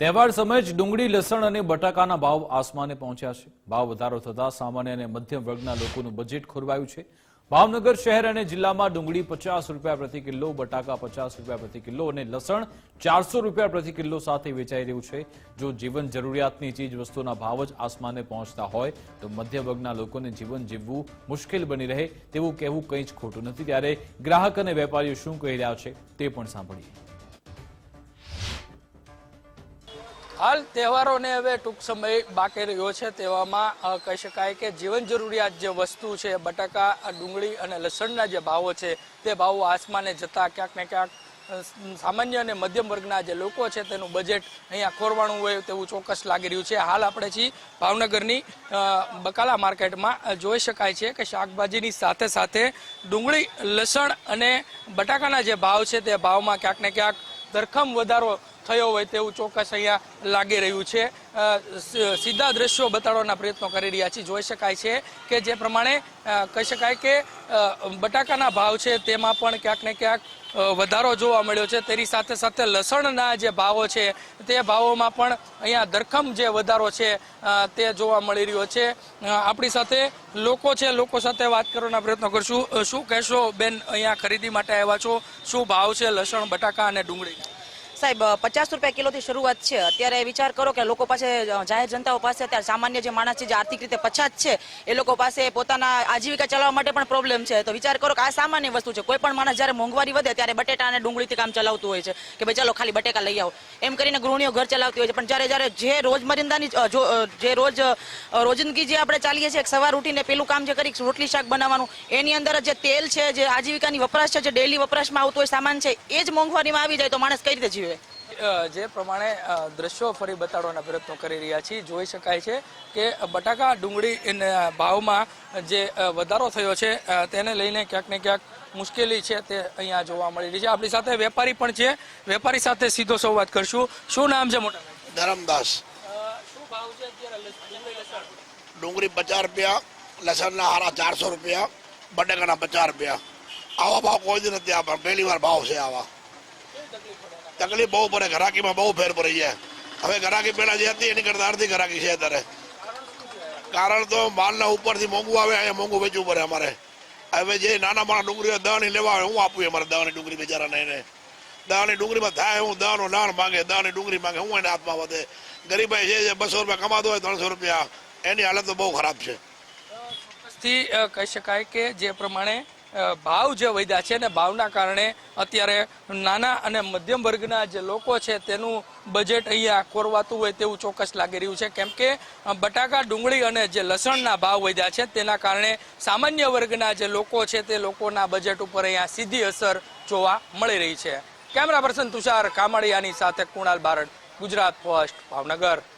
તહેવાર સમયે જ ડુંગળી, લસણ અને બટાકાના ભાવ આસમાને પહોંચ્યા છે. ભાવ વધારો થતા સામાન્ય અને મધ્યમ વર્ગના લોકોનું બજેટ ખોરવાયું છે. ભાવનગર શહેર અને જિલ્લામાં ડુંગળી પચાસ રૂપિયા પ્રતિ કિલો, બટાકા પચાસ રૂપિયા પ્રતિ કિલો અને લસણ ચારસો રૂપિયા પ્રતિ કિલો સાથે વેચાઈ રહ્યું છે. જો જીવન જરૂરિયાતની ચીજ વસ્તુના ભાવ જ આસમાને પહોંચતા હોય, તો મધ્ય વર્ગના લોકોને જીવન જીવવું મુશ્કેલ બની રહે તેવું કહેવું કંઈ જ ખોટું નથી. ત્યારે ગ્રાહક અને વેપારીઓ શું કહી રહ્યા છે તે પણ સાંભળીએ. હાલ તહેવારોને હવે ટૂંક સમય બાકી રહ્યો છે. તેવામાં કહી શકાય કે જીવન જરૂરિયાત જે વસ્તુ છે, બટાકા ડુંગળી અને લસણના જે ભાવો છે, તે ભાવો આસમાને જતા ક્યાંક ને ક્યાંક સામાન્ય અને મધ્યમ વર્ગના જે લોકો છે, તેનું બજેટ અહીંયા ખોરવાણું હોય તેવું ચોક્કસ લાગી રહ્યું છે. હાલ આપણે છીએ ભાવનગરની બકાલા માર્કેટમાં જોઈ શકાય છે કે શાકભાજીની સાથે સાથે ડુંગળી, લસણ અને બટાકાના જે ભાવ છે, તે ભાવમાં ક્યાંક ને ક્યાંક ધરખમ વધારો થયો હોય તેવું ચોક્કસ અહીંયા લાગી રહ્યું છે. સીધા દ્રશ્યો બતાડવાના પ્રયત્નો કરી રહ્યા છીએ. જોઈ શકાય છે કે જે પ્રમાણે કહી શકાય કે બટાકાના ભાવ છે તેમાં પણ ક્યાંક ને ક્યાંક વધારો જોવા મળ્યો છે. તેની સાથે સાથે લસણના જે ભાવો છે તે ભાવોમાં પણ અહીંયા ધરખમ જે વધારો છે તે જોવા મળી રહ્યો છે. આપણી સાથે લોકો છે, લોકો સાથે વાત કરવાના પ્રયત્નો કરશું. શું કહેશો બેન અહીંયા ખરીદી માટે આવ્યા છો? શું ભાવ છે લસણ, બટાકા અને ડુંગળી? સાહેબ પચાસ રૂપિયા કિલોથી શરૂઆત છે. અત્યારે વિચાર કરો કે લોકો પાસે જાહેર જનતાઓ પાસે અત્યારે સામાન્ય જે માણસ છે, જે આર્થિક રીતે પછાત છે, એ લોકો પાસે પોતાના આજીવિકા ચલાવવા માટે પણ પ્રોબ્લેમ છે. તો વિચાર કરો કે આ સામાન્ય વસ્તુ છે. કોઈ પણ માણસ જ્યારે મોંઘવારી વધે ત્યારે બટેટા અને ડુંગળીથી કામ ચલાવતું હોય છે કે ભાઈ ચાલો ખાલી બટેકા લઈ આવો. એમ કરીને ગૃહિણીઓ ઘર ચલાવતી હોય છે. પણ જ્યારે જ્યારે જે રોજમરિંદાની જો રોજ રોજિંદગી જે આપણે ચાલીએ છીએ સવાર ઉઠીને પેલું કામ જે કરી રોટલી શાક બનાવવાનું, એની અંદર જે તેલ છે, જે આજીવિકાની વપરાશ છે, જે ડેલી વપરાશમાં આવતું હોય સામાન છે, એ જ મોંઘવારીમાં આવી જાય તો માણસ કઈ રીતે જીવે? જે પ્રમાણે દ્રશ્યો ફરી બતાડવાના પ્રયત્નો કરી રહ્યા છીએ. જોઈ શકાય છે કે બટાકા ડુંગળી ભાવમાં જે વધારો થયો છે તેને લઈને ક્યાંક ને ક્યાંક મુશ્કેલી છે તે અહીંયા જોવા મળી રહી છે. આપણી સાથે વેપારી પણ છે. વેપારી સાથે સીધો સંવાદ કરશું. શું નામ છે મોટા ધરમદાસ. શું ભાવ છે અત્યારે ડુંગળી પચાસ રૂપિયા લસણના હારા ચારસો રૂપિયા બટાકાના પચાસ રૂપિયા. આવા ભાવ કોઈ દી નથી આ પહેલી વાર ભાવ છે આવા. તકલીફ બહુ પડે, ઘરાકીમાં બહુ ફેર પડી જાય હવે ઘરાકી પહેલા જે હતી, એની કરતા અડધી ઘરાકી છે અત્યારે. કારણ તો માલના ઉપરથી મોંઘું આવે, અહીંયા મોંઘું વેચવું પડે અમારે. હવે જે નાના માણસ ડુંગળીઓ દહની લેવા આવે, હું આપું અમારે દહની ડુંગળી બિચારાને એને. દહની ડુંગળીમાં થાય, હું દહનું નાણ માંગે દહની ડુંગળી માંગે, હું એને હાથમાં વધે. ગરીબાઈ છે જે બસો રૂપિયા કમાતો હોય, ત્રણસો રૂપિયા, એની હાલત તો બહુ ખરાબ છે. કહી શકાય કે જે પ્રમાણે ભાવ જે વધ્યા છે ને ભાવના કારણે અત્યારે નાના અને મધ્યમ વર્ગના જે લોકો છે તેનું બજેટ અહીંયા કોરવાતું હોય તેવું ચોક્કસ લાગી રહ્યું છે. કેમ કે બટાકા, ડુંગળી અને જે લસણના ભાવ વધ્યા છે તેના કારણે સામાન્ય વર્ગના જે લોકો છે તે લોકોના બજેટ ઉપર અહીંયા સીધી અસર જોવા મળી રહી છે. કેમેરા પર્સન તુષાર કામડિયાની સાથે કુણાલ બારડ, ગુજરાત ફર્સ્ટ ભાવનગર.